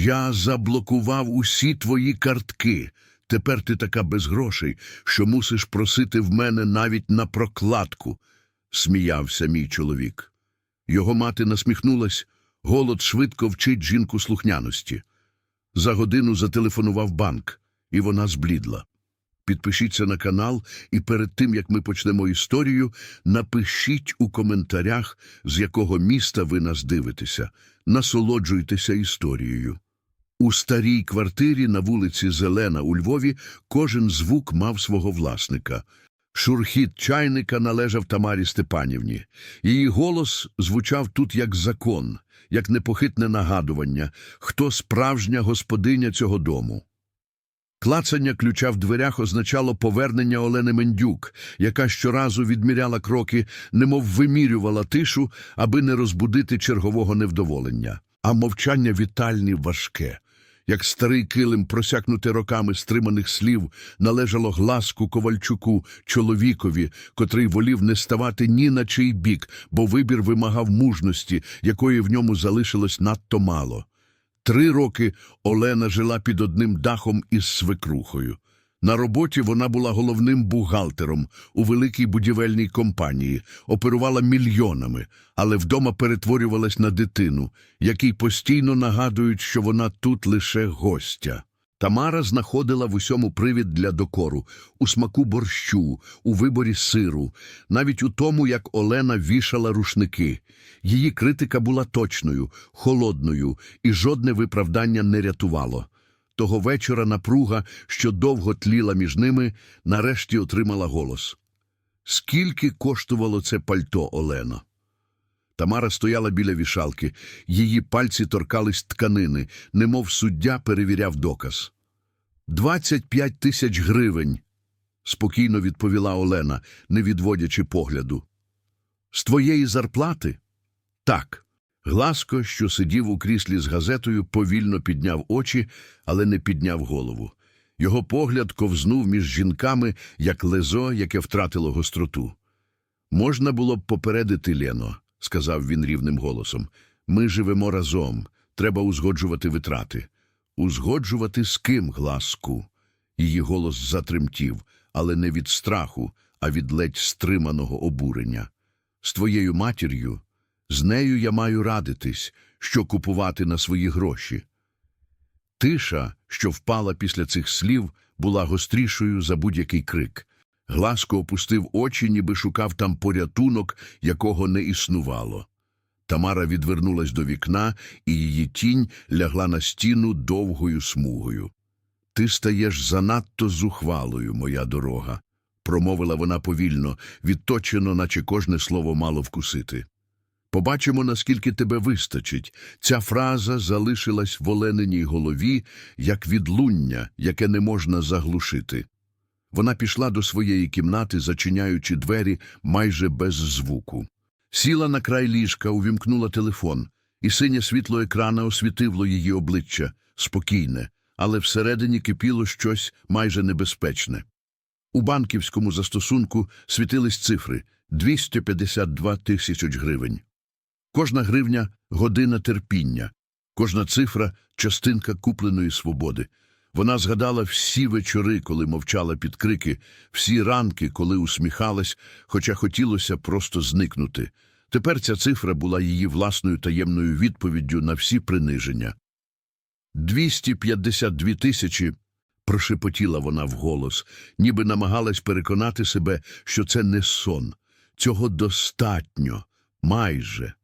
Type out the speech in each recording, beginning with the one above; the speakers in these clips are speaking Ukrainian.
Я заблокував усі твої картки. Тепер ти така без грошей, що мусиш просити в мене навіть на прокладку, сміявся мій чоловік. Його мати насміхнулась, голод швидко вчить жінку слухняності. За годину зателефонував банк, і вона зблідла. Підпишіться на канал, і перед тим, як ми почнемо історію, напишіть у коментарях, з якого міста ви нас дивитеся. Насолоджуйтеся історією. У старій квартирі на вулиці Зелена у Львові кожен звук мав свого власника. Шурхіт чайника належав Тамарі Степанівні. Її голос звучав тут як закон, як непохитне нагадування, хто справжня господиня цього дому. Клацання ключа в дверях означало повернення Олени Мендюк, яка щоразу відміряла кроки, немов вимірювала тишу, аби не розбудити чергового невдоволення. А мовчання вітальні важке. Як старий килим, просякнути роками стриманих слів, належало гласку Ковальчуку, чоловікові, котрий волів не ставати ні на чий бік, бо вибір вимагав мужності, якої в ньому залишилось надто мало. Три роки Олена жила під одним дахом із свекрухою. На роботі вона була головним бухгалтером у великій будівельній компанії, оперувала мільйонами, але вдома перетворювалась на дитину, якій постійно нагадують, що вона тут лише гостя. Тамара знаходила в усьому привід для докору, у смаку борщу, у виборі сиру, навіть у тому, як Олена вішала рушники. Її критика була точною, холодною, і жодне виправдання не рятувало. Того вечора напруга, що довго тліла між ними, нарешті отримала голос. Скільки коштувало це пальто, Олена? Тамара стояла біля вішалки, її пальці торкались тканини, немов суддя перевіряв доказ. «Двадцять п'ять тисяч гривень, спокійно відповіла Олена, не відводячи погляду. З твоєї зарплати? Так. Гласко, що сидів у кріслі з газетою, повільно підняв очі, але не підняв голову. Його погляд ковзнув між жінками, як лезо, яке втратило гостроту. Можна було б попередити Лено, сказав він рівним голосом. Ми живемо разом. Треба узгоджувати витрати. Узгоджувати з ким, гласку? Її голос затремтів, але не від страху, а від ледь стриманого обурення. З твоєю матір'ю, з нею я маю радитись, що купувати на свої гроші. Тиша, що впала після цих слів, була гострішою за будь-який крик. Гласко опустив очі, ніби шукав там порятунок, якого не існувало. Тамара відвернулась до вікна, і її тінь лягла на стіну довгою смугою. Ти стаєш занадто зухвалою, моя дорога, промовила вона повільно, відточено, наче кожне слово мало вкусити. Побачимо, наскільки тебе вистачить. Ця фраза залишилась в Олениній голові, як відлуння, яке не можна заглушити. Вона пішла до своєї кімнати, зачиняючи двері майже без звуку. Сіла на край ліжка, увімкнула телефон, і синє світло екрана освітило її обличчя, спокійне, але всередині кипіло щось майже небезпечне. У банківському застосунку світились цифри – 252 тисяч гривень. Кожна гривня – година терпіння, кожна цифра – частинка купленої свободи. Вона згадала всі вечори, коли мовчала під крики, всі ранки, коли усміхалась, хоча хотілося просто зникнути. Тепер ця цифра була її власною таємною відповіддю на всі приниження. «252 52 тисячі, прошепотіла вона вголос, ніби намагалась переконати себе, що це не сон. Цього достатньо, майже.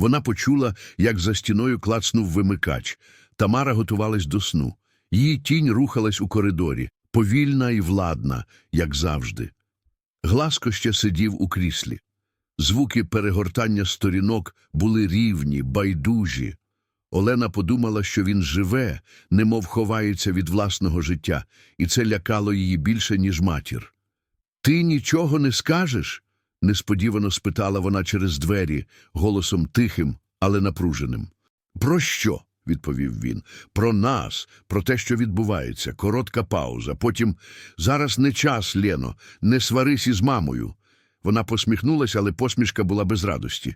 Вона почула, як за стіною клацнув вимикач. Тамара готувалась до сну. Її тінь рухалась у коридорі, повільна і владна, як завжди. Гласко ще сидів у кріслі. Звуки перегортання сторінок були рівні, байдужі. Олена подумала, що він живе, немов ховається від власного життя, і це лякало її більше, ніж матір. Ти нічого не скажеш? Несподівано спитала вона через двері, голосом тихим, але напруженим. Про що? відповів він. Про нас, про те, що відбувається. Коротка пауза. Потім зараз не час, Лено, не сварись із мамою. Вона посміхнулася, але посмішка була без радості.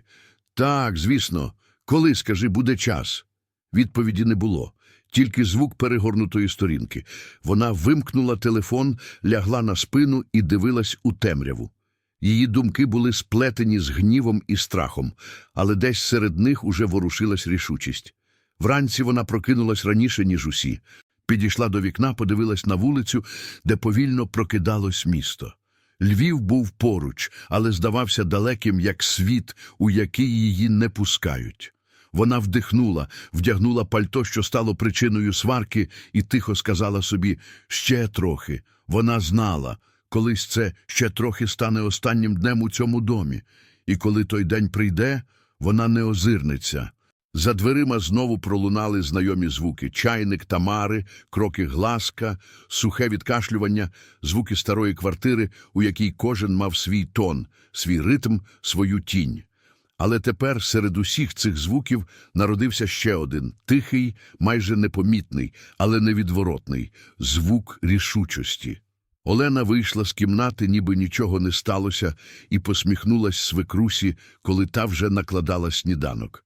Так, звісно, коли, скажи, буде час. Відповіді не було, тільки звук перегорнутої сторінки. Вона вимкнула телефон, лягла на спину і дивилась у темряву. Її думки були сплетені з гнівом і страхом, але десь серед них уже ворушилась рішучість. Вранці вона прокинулась раніше, ніж усі. Підійшла до вікна, подивилась на вулицю, де повільно прокидалось місто. Львів був поруч, але здавався далеким, як світ, у який її не пускають. Вона вдихнула, вдягнула пальто, що стало причиною сварки, і тихо сказала собі «ще трохи». Вона знала, колись це ще трохи стане останнім днем у цьому домі. І коли той день прийде, вона не озирнеться. За дверима знову пролунали знайомі звуки чайник Тамари, кроки гласка, сухе відкашлювання, звуки старої квартири, у якій кожен мав свій тон, свій ритм, свою тінь. Але тепер серед усіх цих звуків народився ще один тихий, майже непомітний, але невідворотний звук рішучості. Олена вийшла з кімнати, ніби нічого не сталося, і посміхнулась свекрусі, коли та вже накладала сніданок.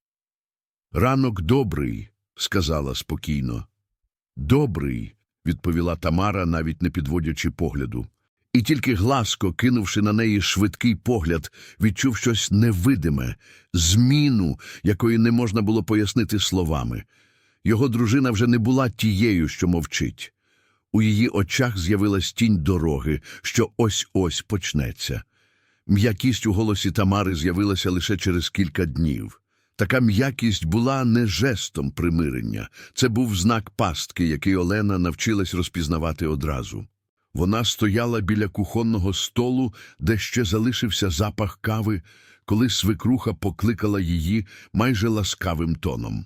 Ранок добрий, сказала спокійно. Добрий, відповіла Тамара, навіть не підводячи погляду. І тільки гласко, кинувши на неї швидкий погляд, відчув щось невидиме, зміну, якої не можна було пояснити словами. Його дружина вже не була тією, що мовчить. У її очах з'явилась тінь дороги, що ось-ось почнеться. М'якість у голосі Тамари з'явилася лише через кілька днів. Така м'якість була не жестом примирення, це був знак пастки, який Олена навчилась розпізнавати одразу. Вона стояла біля кухонного столу, де ще залишився запах кави, коли свекруха покликала її майже ласкавим тоном.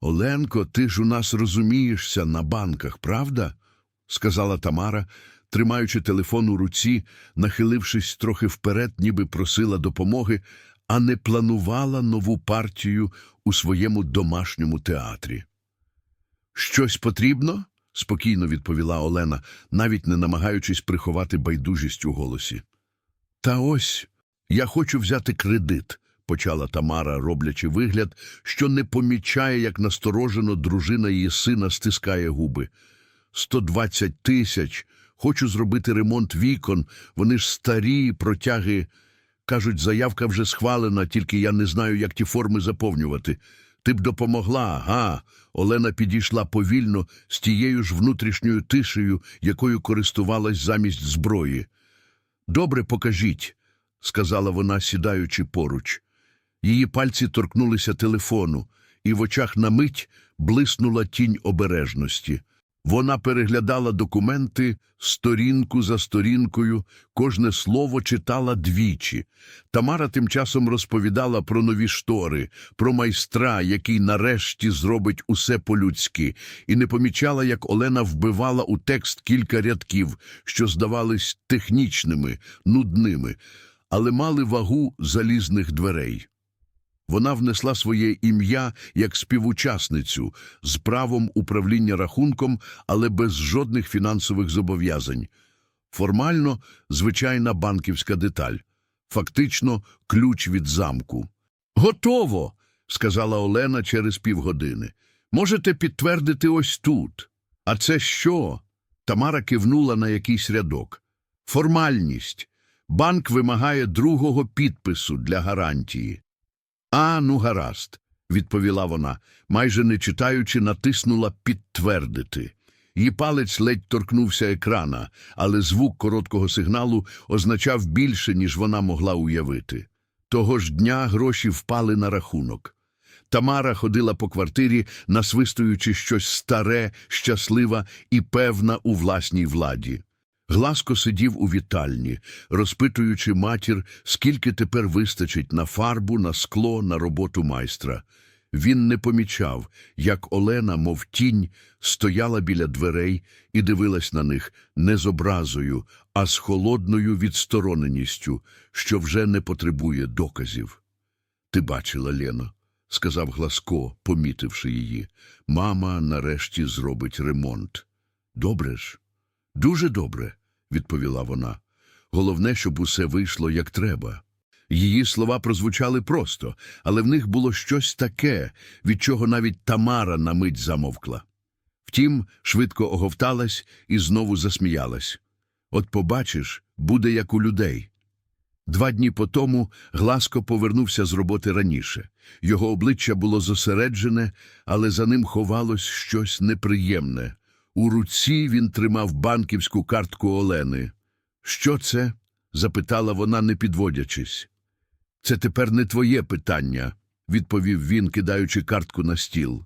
Оленко, ти ж у нас розумієшся на банках, правда? Сказала Тамара, тримаючи телефон у руці, нахилившись трохи вперед, ніби просила допомоги, а не планувала нову партію у своєму домашньому театрі. Щось потрібно? спокійно відповіла Олена, навіть не намагаючись приховати байдужість у голосі. Та ось я хочу взяти кредит, почала Тамара, роблячи вигляд, що не помічає, як насторожено дружина її сина стискає губи. Сто двадцять тисяч. Хочу зробити ремонт вікон. Вони ж старі, протяги. Кажуть, заявка вже схвалена, тільки я не знаю, як ті форми заповнювати. Ти б допомогла, га? Олена підійшла повільно з тією ж внутрішньою тишею, якою користувалась замість зброї. Добре, покажіть, сказала вона, сідаючи поруч. Її пальці торкнулися телефону, і в очах на мить блиснула тінь обережності. Вона переглядала документи сторінку за сторінкою, кожне слово читала двічі. Тамара тим часом розповідала про нові штори, про майстра, який нарешті зробить усе по-людськи, і не помічала, як Олена вбивала у текст кілька рядків, що здавались технічними, нудними, але мали вагу залізних дверей. Вона внесла своє ім'я як співучасницю з правом управління рахунком, але без жодних фінансових зобов'язань. Формально звичайна банківська деталь, фактично ключ від замку. Готово, сказала Олена через півгодини. Можете підтвердити ось тут. А це що? Тамара кивнула на якийсь рядок. Формальність. Банк вимагає другого підпису для гарантії. А, ну гаразд, відповіла вона, майже не читаючи, натиснула підтвердити. Її палець ледь торкнувся екрана, але звук короткого сигналу означав більше, ніж вона могла уявити. Того ж дня гроші впали на рахунок. Тамара ходила по квартирі, насвистуючи щось старе, щаслива і певна у власній владі. Гласко сидів у вітальні, розпитуючи матір, скільки тепер вистачить на фарбу, на скло, на роботу майстра. Він не помічав, як Олена, мов тінь, стояла біля дверей і дивилась на них не з образою, а з холодною відстороненістю, що вже не потребує доказів. Ти бачила, Лено, сказав Гласко, помітивши її. Мама нарешті зробить ремонт. Добре ж? Дуже добре, відповіла вона. Головне, щоб усе вийшло як треба. Її слова прозвучали просто, але в них було щось таке, від чого навіть Тамара на мить замовкла. Втім, швидко оговталась і знову засміялась. От побачиш, буде як у людей. Два дні по тому Гласко повернувся з роботи раніше. Його обличчя було зосереджене, але за ним ховалось щось неприємне. У руці він тримав банківську картку Олени. Що це? запитала вона, не підводячись. Це тепер не твоє питання, відповів він, кидаючи картку на стіл.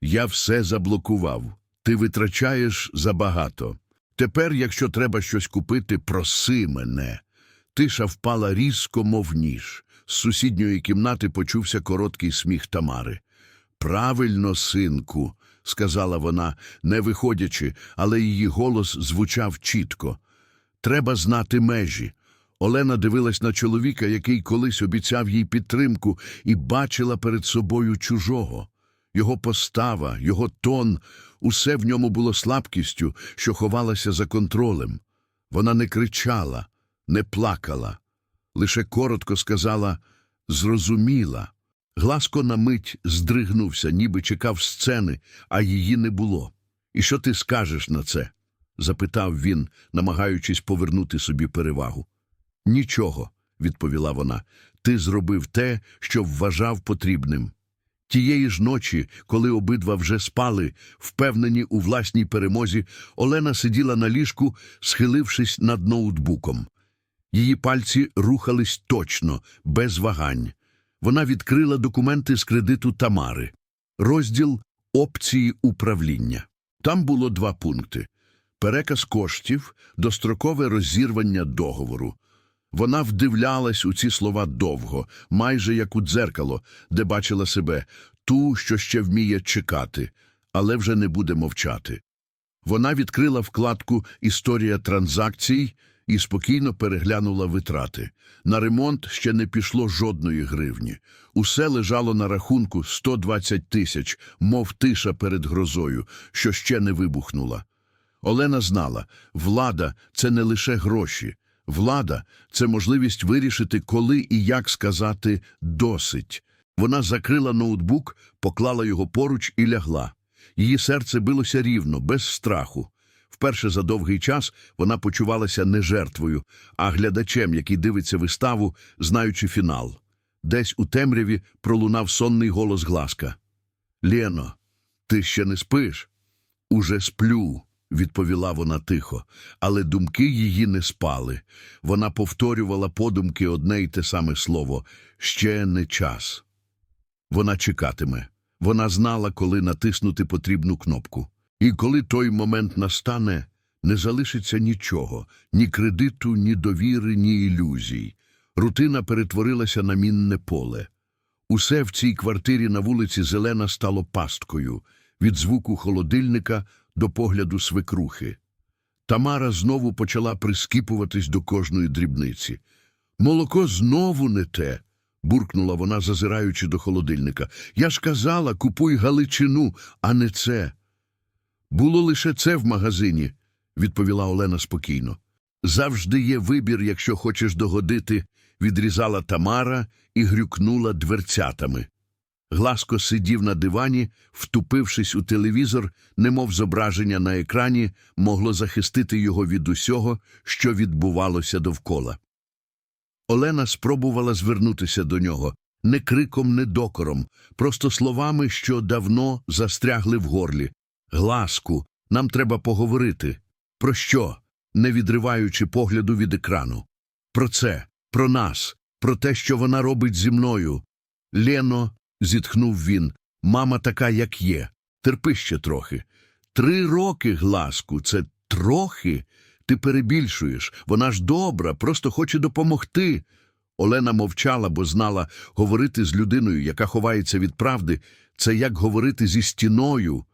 Я все заблокував. Ти витрачаєш забагато. Тепер, якщо треба щось купити, проси мене. Тиша впала різко, мов ніж. З сусідньої кімнати почувся короткий сміх Тамари. Правильно, синку, сказала вона, не виходячи, але її голос звучав чітко. Треба знати межі. Олена дивилась на чоловіка, який колись обіцяв їй підтримку, і бачила перед собою чужого. Його постава, його тон, усе в ньому було слабкістю, що ховалася за контролем. Вона не кричала, не плакала, лише коротко сказала «зрозуміла». Гласко на мить здригнувся, ніби чекав сцени, а її не було. І що ти скажеш на це? запитав він, намагаючись повернути собі перевагу. Нічого, відповіла вона. Ти зробив те, що вважав потрібним. Тієї ж ночі, коли обидва вже спали, впевнені у власній перемозі, Олена сиділа на ліжку, схилившись над ноутбуком. Її пальці рухались точно, без вагань. Вона відкрила документи з кредиту Тамари. Розділ опції управління. Там було два пункти: переказ коштів, дострокове розірвання договору. Вона вдивлялась у ці слова довго, майже як у дзеркало, де бачила себе, ту, що ще вміє чекати, але вже не буде мовчати. Вона відкрила вкладку Історія транзакцій і спокійно переглянула витрати. На ремонт ще не пішло жодної гривні. Усе лежало на рахунку 120 тисяч, мов тиша перед грозою, що ще не вибухнула. Олена знала, влада це не лише гроші. Влада це можливість вирішити, коли і як сказати «досить». Вона закрила ноутбук, поклала його поруч і лягла. Її серце билося рівно, без страху. Вперше за довгий час вона почувалася не жертвою, а глядачем, який дивиться виставу, знаючи фінал. Десь у темряві пролунав сонний голос Гласка. «Лєно, ти ще не спиш?» Уже сплю, відповіла вона тихо, але думки її не спали. Вона повторювала подумки одне й те саме слово ще не час. Вона чекатиме. Вона знала, коли натиснути потрібну кнопку. І коли той момент настане, не залишиться нічого ні кредиту, ні довіри, ні ілюзій. Рутина перетворилася на мінне поле. Усе в цій квартирі на вулиці Зелена стало пасткою від звуку холодильника до погляду свекрухи. Тамара знову почала прискіпуватись до кожної дрібниці. Молоко знову не те, буркнула вона, зазираючи до холодильника. Я ж казала, купуй галичину, а не це. Було лише це в магазині, відповіла Олена спокійно. Завжди є вибір, якщо хочеш догодити, відрізала Тамара і грюкнула дверцятами. Гласко сидів на дивані, втупившись у телевізор, немов зображення на екрані могло захистити його від усього, що відбувалося довкола. Олена спробувала звернутися до нього не криком, не докором, просто словами, що давно застрягли в горлі. Гласку, нам треба поговорити. Про що? не відриваючи погляду від екрану. Про це, про нас, про те, що вона робить зі мною. Лєно, зітхнув він, мама така, як є. Терпи ще трохи. Три роки, гласку, це трохи. Ти перебільшуєш. Вона ж добра, просто хоче допомогти. Олена мовчала, бо знала, говорити з людиною, яка ховається від правди, це як говорити зі стіною.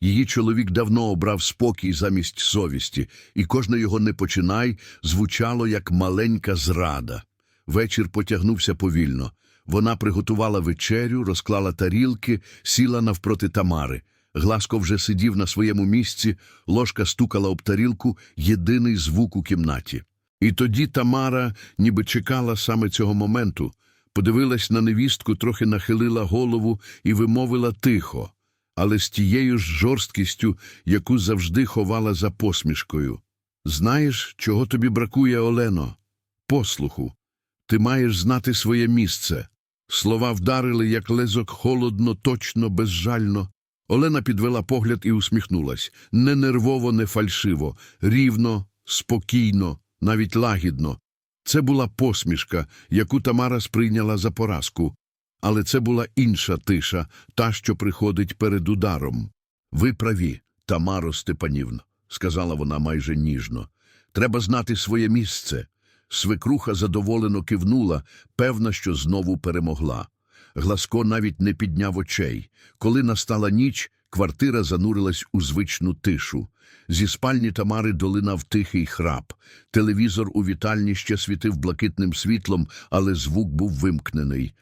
Її чоловік давно обрав спокій замість совісті, і кожне його «не починай» звучало як маленька зрада. Вечір потягнувся повільно. Вона приготувала вечерю, розклала тарілки, сіла навпроти Тамари. Гласко вже сидів на своєму місці, ложка стукала об тарілку, єдиний звук у кімнаті. І тоді Тамара ніби чекала саме цього моменту, подивилась на невістку, трохи нахилила голову і вимовила тихо, але з тією ж жорсткістю, яку завжди ховала за посмішкою. Знаєш, чого тобі бракує, Олено? Послуху. Ти маєш знати своє місце. Слова вдарили, як лезок, холодно, точно, безжально. Олена підвела погляд і усміхнулась. Не нервово, не фальшиво, рівно, спокійно, навіть лагідно. Це була посмішка, яку Тамара сприйняла за поразку. Але це була інша тиша, та, що приходить перед ударом. Ви праві, Тамаро Степанівно, сказала вона майже ніжно. Треба знати своє місце. Свекруха задоволено кивнула, певна, що знову перемогла. Гласко навіть не підняв очей. Коли настала ніч, квартира занурилась у звичну тишу. Зі спальні Тамари долинав тихий храп. Телевізор у вітальні ще світив блакитним світлом, але звук був вимкнений.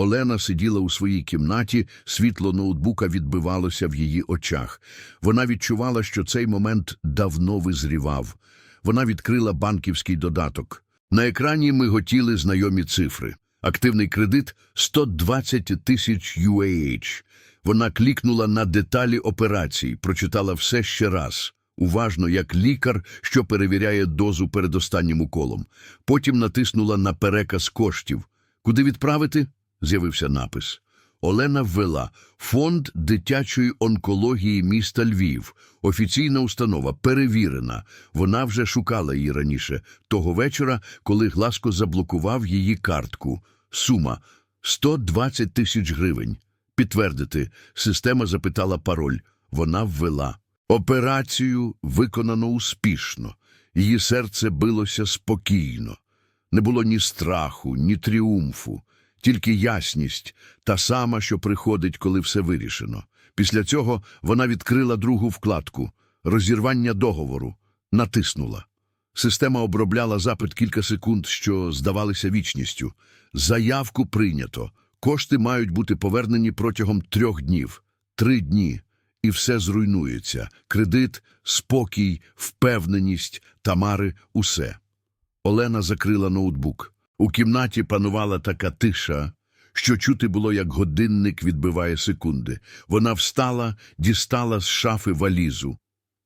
Олена сиділа у своїй кімнаті, світло ноутбука відбивалося в її очах. Вона відчувала, що цей момент давно визрівав. Вона відкрила банківський додаток. На екрані ми готіли знайомі цифри. Активний кредит – 120 тисяч UAH. Вона клікнула на деталі операцій, прочитала все ще раз. Уважно, як лікар, що перевіряє дозу перед останнім уколом. Потім натиснула на переказ коштів. Куди відправити? З'явився напис. Олена ввела Фонд дитячої онкології міста Львів. Офіційна установа, перевірена. Вона вже шукала її раніше, того вечора, коли Гласко заблокував її картку. Сума – 120 тисяч гривень. Підтвердити. Система запитала пароль. Вона ввела. Операцію виконано успішно. Її серце билося спокійно. Не було ні страху, ні тріумфу, тільки ясність, та сама, що приходить, коли все вирішено. Після цього вона відкрила другу вкладку розірвання договору, натиснула. Система обробляла запит кілька секунд, що здавалися вічністю. Заявку прийнято. Кошти мають бути повернені протягом трьох днів. Три дні. І все зруйнується. Кредит, спокій, впевненість, Тамари – усе. Олена закрила ноутбук. У кімнаті панувала така тиша, що чути було, як годинник відбиває секунди. Вона встала, дістала з шафи валізу.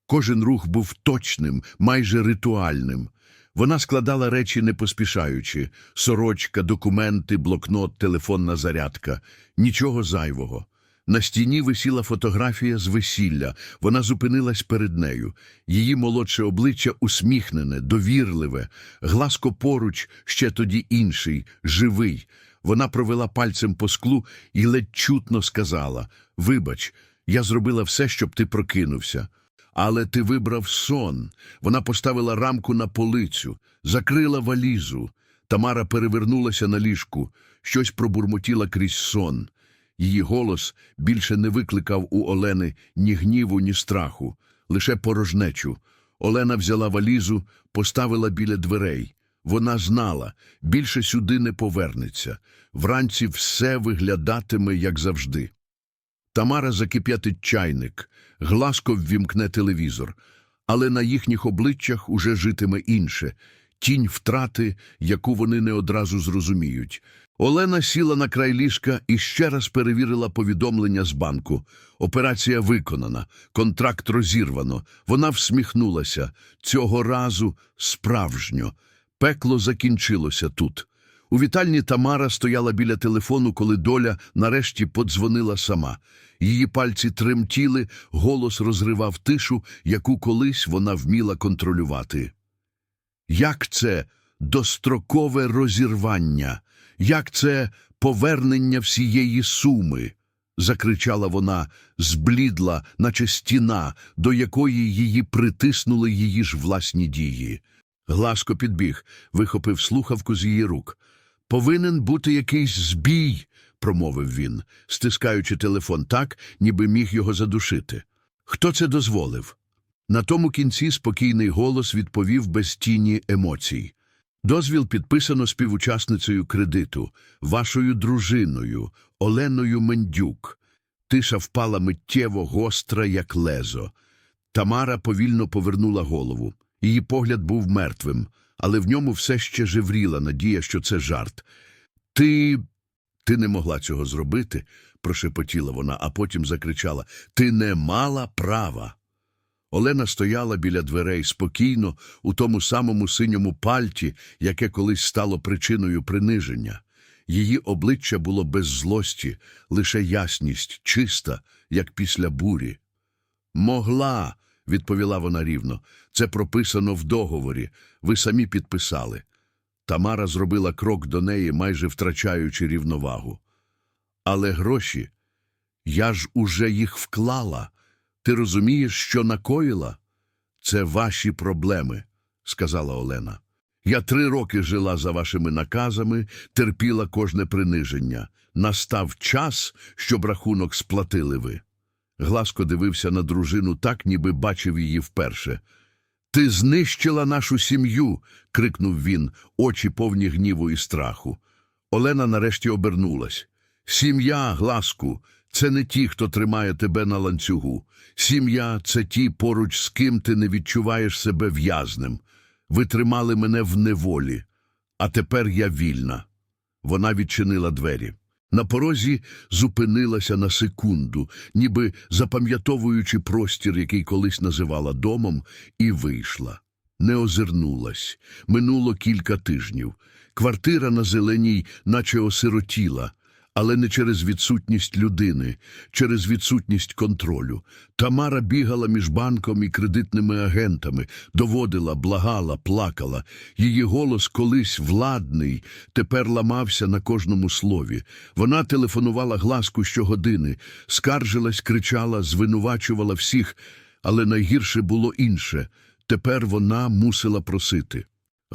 Кожен рух був точним, майже ритуальним. Вона складала речі не поспішаючи. Сорочка, документи, блокнот, телефонна зарядка. Нічого зайвого. На стіні висіла фотографія з весілля. Вона зупинилась перед нею. Її молодше обличчя усміхнене, довірливе. Гласко поруч, ще тоді інший, живий. Вона провела пальцем по склу і ледь чутно сказала «Вибач, я зробила все, щоб ти прокинувся». Але ти вибрав сон. Вона поставила рамку на полицю, закрила валізу. Тамара перевернулася на ліжку, щось пробурмотіла крізь сон. Її голос більше не викликав у Олени ні гніву, ні страху, лише порожнечу. Олена взяла валізу, поставила біля дверей. Вона знала, більше сюди не повернеться. Вранці все виглядатиме, як завжди. Тамара закип'ятить чайник, гласко ввімкне телевізор, але на їхніх обличчях уже житиме інше – тінь втрати, яку вони не одразу зрозуміють. Олена сіла на край ліжка і ще раз перевірила повідомлення з банку. Операція виконана, контракт розірвано. Вона всміхнулася. Цього разу справжньо. Пекло закінчилося тут. У вітальні Тамара стояла біля телефону, коли доля нарешті подзвонила сама. Її пальці тремтіли, голос розривав тишу, яку колись вона вміла контролювати. Як це дострокове розірвання? Як це повернення всієї суми? закричала вона, зблідла, наче стіна, до якої її притиснули її ж власні дії. Гласко підбіг, вихопив слухавку з її рук. Повинен бути якийсь збій, промовив він, стискаючи телефон так, ніби міг його задушити. Хто це дозволив? На тому кінці спокійний голос відповів без тіні емоцій. Дозвіл підписано співучасницею кредиту, вашою дружиною, Оленою Мендюк. Тиша впала миттєво гостра, як лезо. Тамара повільно повернула голову. Її погляд був мертвим, але в ньому все ще жевріла надія, що це жарт. Ти. Ти не могла цього зробити, прошепотіла вона, а потім закричала Ти не мала права. Олена стояла біля дверей спокійно у тому самому синьому пальті, яке колись стало причиною приниження. Її обличчя було без злості, лише ясність, чиста, як після бурі. Могла, відповіла вона рівно. Це прописано в договорі. Ви самі підписали. Тамара зробила крок до неї, майже втрачаючи рівновагу. Але гроші, я ж уже їх вклала. Ти розумієш, що накоїла? Це ваші проблеми, сказала Олена. Я три роки жила за вашими наказами, терпіла кожне приниження. Настав час, щоб рахунок сплатили ви. Гласко дивився на дружину так, ніби бачив її вперше. Ти знищила нашу сім'ю. крикнув він, очі повні гніву і страху. Олена нарешті обернулась. Сім'я, гласку, це не ті, хто тримає тебе на ланцюгу. Сім'я це ті, поруч з ким ти не відчуваєш себе в'язнем. Ви тримали мене в неволі, а тепер я вільна. Вона відчинила двері. На порозі зупинилася на секунду, ніби запам'ятовуючи простір, який колись називала домом, і вийшла. Не озирнулась. Минуло кілька тижнів. Квартира на зеленій наче осиротіла, але не через відсутність людини, через відсутність контролю. Тамара бігала між банком і кредитними агентами, доводила, благала, плакала. Її голос колись владний, тепер ламався на кожному слові. Вона телефонувала гласку щогодини, скаржилась, кричала, звинувачувала всіх, але найгірше було інше. Тепер вона мусила просити.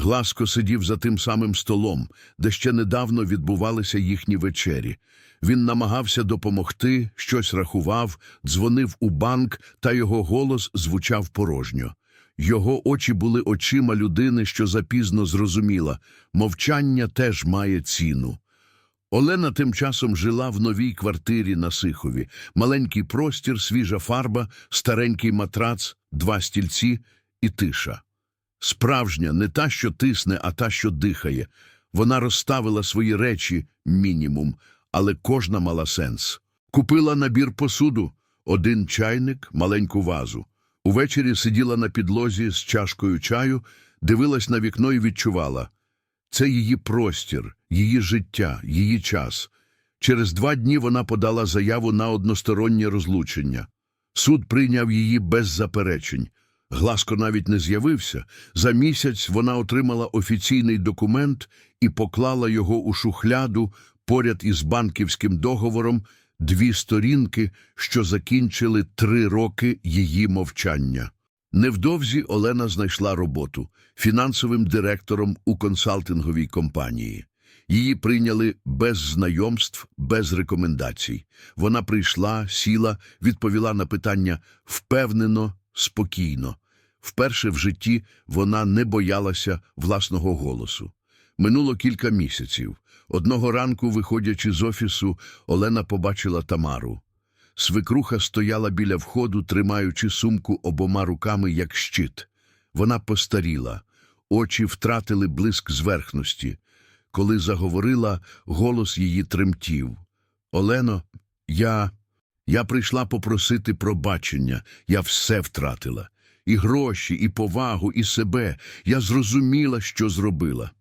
Гласко сидів за тим самим столом, де ще недавно відбувалися їхні вечері. Він намагався допомогти, щось рахував, дзвонив у банк, та його голос звучав порожньо. Його очі були очима людини, що запізно зрозуміла – мовчання теж має ціну. Олена тим часом жила в новій квартирі на Сихові. Маленький простір, свіжа фарба, старенький матрац, два стільці і тиша. Справжня, не та, що тисне, а та, що дихає. Вона розставила свої речі мінімум, але кожна мала сенс. Купила набір посуду, один чайник, маленьку вазу. Увечері сиділа на підлозі з чашкою чаю, дивилась на вікно і відчувала. Це її простір, її життя, її час. Через два дні вона подала заяву на одностороннє розлучення. Суд прийняв її без заперечень. Гласко навіть не з'явився. За місяць вона отримала офіційний документ і поклала його у шухляду поряд із банківським договором дві сторінки, що закінчили три роки її мовчання. Невдовзі Олена знайшла роботу фінансовим директором у консалтинговій компанії. Її прийняли без знайомств, без рекомендацій. Вона прийшла, сіла, відповіла на питання впевнено, спокійно. Вперше в житті вона не боялася власного голосу. Минуло кілька місяців. Одного ранку, виходячи з офісу, Олена побачила Тамару. Свекруха стояла біля входу, тримаючи сумку обома руками, як щит. Вона постаріла, очі втратили блиск зверхності. Коли заговорила, голос її тремтів. Олено, я. Я прийшла попросити пробачення, я все втратила. І гроші, і повагу, і себе. Я зрозуміла, що зробила.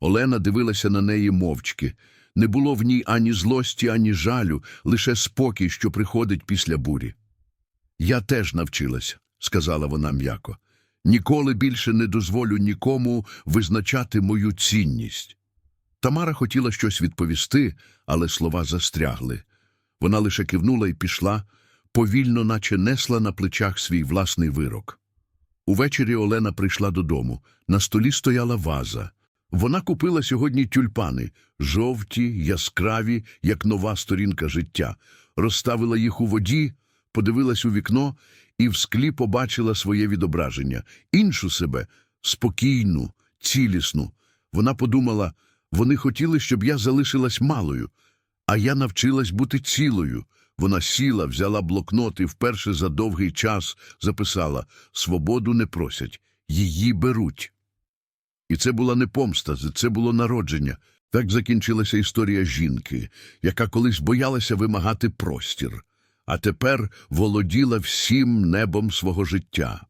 Олена дивилася на неї мовчки. Не було в ній ані злості, ані жалю, лише спокій, що приходить після бурі. Я теж навчилася, сказала вона м'яко. Ніколи більше не дозволю нікому визначати мою цінність. Тамара хотіла щось відповісти, але слова застрягли. Вона лише кивнула і пішла, повільно, наче несла на плечах свій власний вирок. Увечері Олена прийшла додому. На столі стояла ваза. Вона купила сьогодні тюльпани, жовті, яскраві, як нова сторінка життя, розставила їх у воді, подивилась у вікно і в склі побачила своє відображення, іншу себе, спокійну, цілісну. Вона подумала, вони хотіли, щоб я залишилась малою, а я навчилась бути цілою. Вона сіла, взяла блокнот і вперше за довгий час записала «Свободу не просять, її беруть». І це була не помста, це було народження. Так закінчилася історія жінки, яка колись боялася вимагати простір, а тепер володіла всім небом свого життя.